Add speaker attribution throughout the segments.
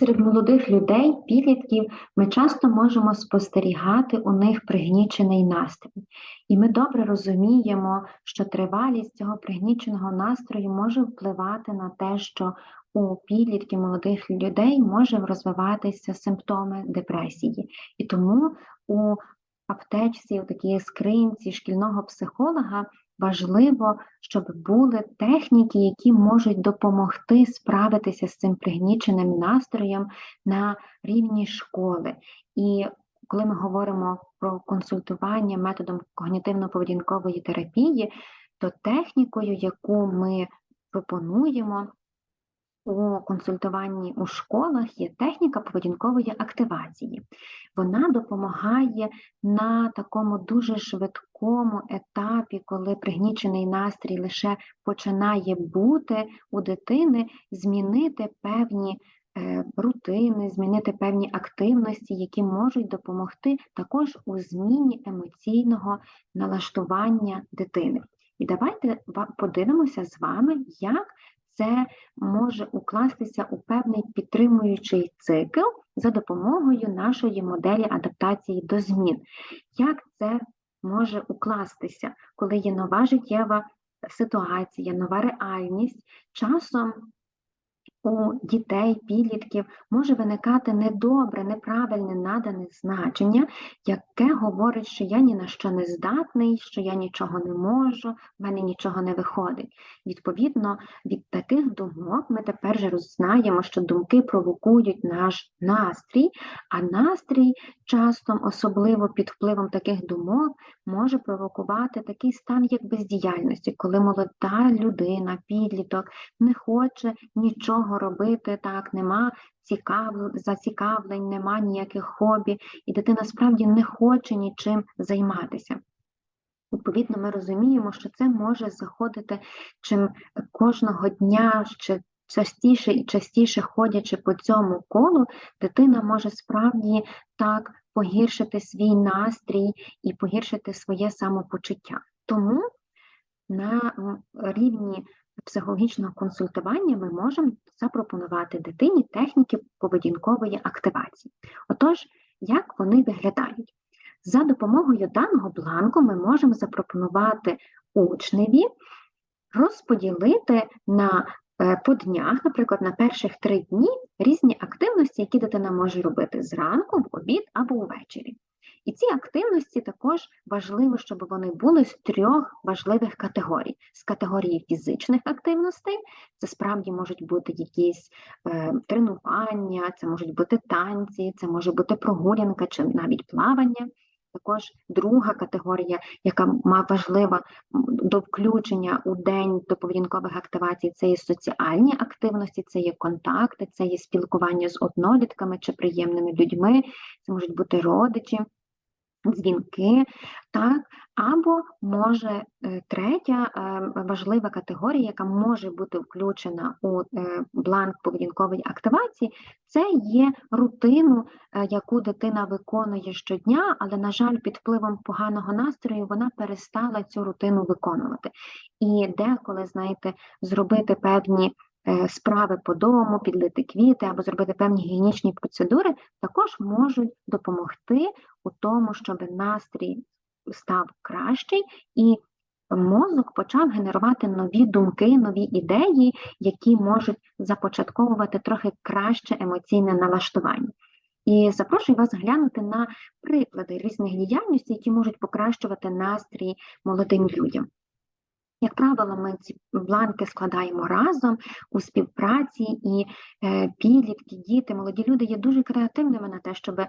Speaker 1: Серед молодих людей, підлітків, ми часто можемо спостерігати у них пригнічений настрій. І ми добре розуміємо, що тривалість цього пригніченого настрою може впливати на те, що у підлітків молодих людей може розвиватися симптоми депресії. І тому у аптечці, у такій скринці шкільного психолога важливо, щоб були техніки, які можуть допомогти справитися з цим пригніченим настроєм на рівні школи. І коли ми говоримо про консультування методом когнітивно-поведінкової терапії, то технікою, яку ми пропонуємо, у консультуванні у школах є техніка поведінкової активації. Вона допомагає на такому дуже швидкому етапі, коли пригнічений настрій лише починає бути у дитини, змінити певні е, рутини, змінити певні активності, які можуть допомогти також у зміні емоційного налаштування дитини. І давайте подивимося з вами, як це може укластися у певний підтримуючий цикл за допомогою нашої моделі адаптації до змін. Як це може укластися, коли є нова життєва ситуація, нова реальність, часом у дітей, підлітків може виникати недобре, неправильне надане значення, яке говорить, що я ні на що не здатний, що я нічого не можу, в мене нічого не виходить. Відповідно, від таких думок ми тепер же роззнаємо, що думки провокують наш настрій, а настрій часто, особливо під впливом таких думок, може провокувати такий стан, як бездіяльності, коли молода людина, підліток не хоче нічого нічого робити, так, нема цікав... зацікавлень, нема ніяких хобі, і дитина справді не хоче нічим займатися. Відповідно, ми розуміємо, що це може заходити чим кожного дня ще частіше і частіше ходячи по цьому колу, дитина може справді так погіршити свій настрій і погіршити своє самопочуття. Тому на рівні психологічного консультування ми можемо запропонувати дитині техніки поведінкової активації. Отож, як вони виглядають? За допомогою даного бланку ми можемо запропонувати учневі розподілити на е, по днях, наприклад, на перших три дні різні активності, які дитина може робити зранку, в обід або увечері. І ці активності також важливо, щоб вони були з трьох важливих категорій: з категорії фізичних активностей, це справді можуть бути якісь е, тренування, це можуть бути танці, це може бути прогулянка чи навіть плавання. Також друга категорія, яка важлива до включення у день до поведінкових активацій, це є соціальні активності, це є контакти, це є спілкування з однолітками чи приємними людьми, це можуть бути родичі дзвінки, так, або може е, третя е, важлива категорія, яка може бути включена у е, бланк поведінкової активації, це є рутину, яку дитина виконує щодня, але, на жаль, під впливом поганого настрою вона перестала цю рутину виконувати. І деколи, знаєте, зробити певні. Е, справи по дому, підлити квіти або зробити певні гігієнічні процедури, також можуть допомогти у тому, щоб настрій став кращий і мозок почав генерувати нові думки, нові ідеї, які можуть започатковувати трохи краще емоційне налаштування. І запрошую вас глянути на приклади різних діяльностей, які можуть покращувати настрій молодим людям. Як правило, ми ці бланки складаємо разом у співпраці, і е, підлітки, діти, молоді люди є дуже креативними на те, щоб е,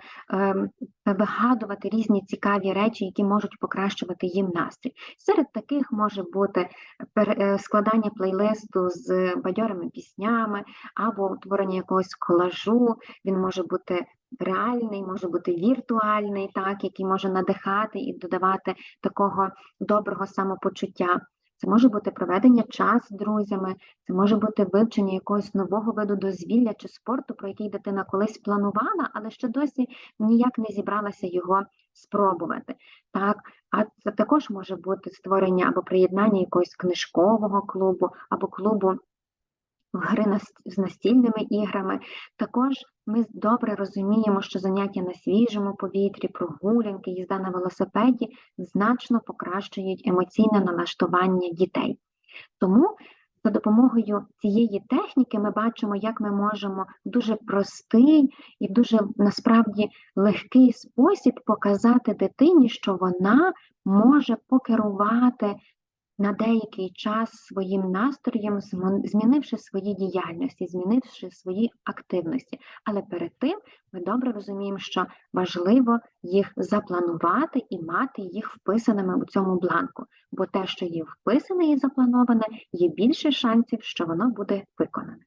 Speaker 1: вигадувати різні цікаві речі, які можуть покращувати їм настрій. Серед таких може бути е, складання плейлисту з бадьорими піснями або утворення якогось колажу. Він може бути реальний, може бути віртуальний, так, який може надихати і додавати такого доброго самопочуття. Це може бути проведення часу з друзями, це може бути вивчення якогось нового виду дозвілля чи спорту, про який дитина колись планувала, але ще досі ніяк не зібралася його спробувати. Так, А це також може бути створення або приєднання якогось книжкового клубу, або клубу гри з настільними іграми. Також Ми добре розуміємо, що заняття на свіжому повітрі, прогулянки, їзда на велосипеді значно покращують емоційне налаштування дітей. Тому за допомогою цієї техніки ми бачимо, як ми можемо дуже простий і дуже насправді легкий спосіб показати дитині, що вона може покерувати на деякий час своїм настроєм, змінивши свої діяльності, змінивши свої активності. Але перед тим ми добре розуміємо, що важливо їх запланувати і мати їх вписаними у цьому бланку, бо те, що є вписане і заплановане, є більше шансів, що воно буде виконане.